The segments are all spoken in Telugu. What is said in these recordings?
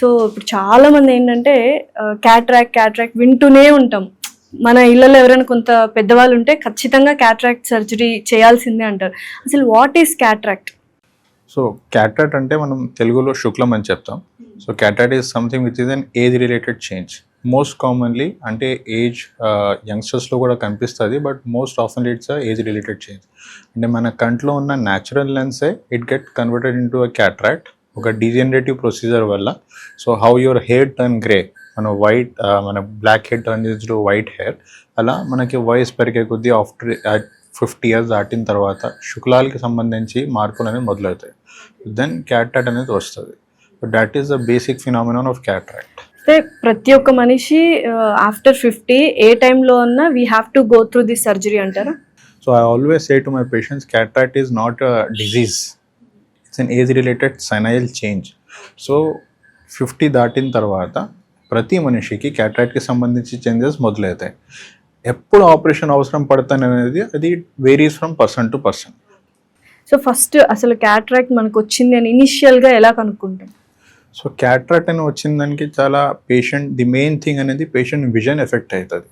సో ఇప్పుడు చాలా మంది ఏంటంటే క్యాట్రాక్ క్యాట్రాక్ వింటూనే ఉంటాం. మన ఇళ్ళలో ఎవరైనా కొంత పెద్దవాళ్ళు ఉంటే ఖచ్చితంగా క్యాట్రాక్ట్ సర్జరీ చేయాల్సిందే అంటారు. అసలు what is cataract so cataract అంటే మనం తెలుగులో శుక్లం అని చెప్తాం. So cataract is something which is an age related change most commonly అంటే ఏజ్ యంగ్స్టర్స్లో కూడా కనిపిస్తుంది but most often it's age related change అంటే మన కంట్లో ఉన్న natural లెన్సే it get converted into a cataract ఒక డీజనరేటివ్ ప్రొసీజర్ వల్ల. So how your hair turn grey మన వైట్ మన black hair turn to white hair అలా మనకి వయసు పెరిగే కొద్దీ ఆఫ్టర్ ఫిఫ్టీ ఇయర్స్ దాటిన తర్వాత శుక్లాలకి సంబంధించి మార్పులు అనేవి మొదలవుతాయి. దెన్ క్యాట్రాక్ట్ అనేది వస్తుంది. That is the basic phenomenon of cataract అంటే ప్రతి ఒక్క మనిషి ఆఫ్టర్ ఫిఫ్టీ ఏ టైంలో ఉన్నా we have to go through this surgery అంటారా? So I always say to my patients, cataract is not a disease. It's an age-related senile change. So fifty దాటిన తర్వాత ప్రతి మనిషికి క్యాటరాక్ట్కి సంబంధించి చేంజెస్ మొదలవుతాయి ఎప్పుడు ఆపరేషన్ అవసరం పడుతుంది అనేది అది varies from person to person so first అసలు క్యాట్రాక్ట్ మనకు వచ్చింది అని ఇనిషియల్గా ఎలా కనుక్కుంటాం సో క్యాట్రాక్ట్ అని వచ్చిన దానికి చాలా పేషెంట్ ది మెయిన్ థింగ్ అనేది పేషెంట్ విజన్ ఎఫెక్ట్ అవుతుంది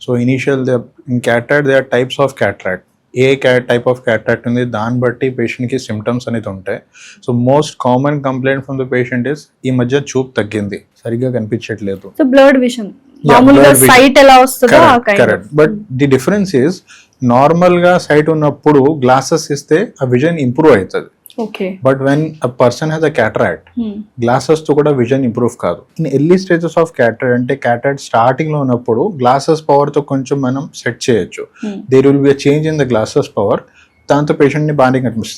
so initial in cataract they are types of cataract A type of cataract ఉంది దాన్ని బట్టి పేషెంట్కి సిమ్టమ్స్ అనేది ఉంటాయి. So most common complaint from the patient is ఈ మధ్య చూపు తగ్గింది. సరిగ్గా కనిపించట్లేదు. So blurred vision. సైట్ ఎలా correct but the difference is నార్మల్గా సైట్ ఉన్నప్పుడు గ్లాసెస్ ఇస్తే ఆ విజన్ ఇంప్రూవ్ అవుతుంది. But when a person has a cataract. గ్లాసెస్తో కూడా విజన్ ఇంప్రూవ్ కాదు. In early stages of cataract అంటే క్యాటరాక్ట్ స్టార్టింగ్లో ఉన్నప్పుడు గ్లాసెస్ పవర్తో కొంచెం మనం సెట్ చేయొచ్చు. There will be change in the glasses power దాంతో పేషెంట్ని బాగానే కనిపిస్తుంది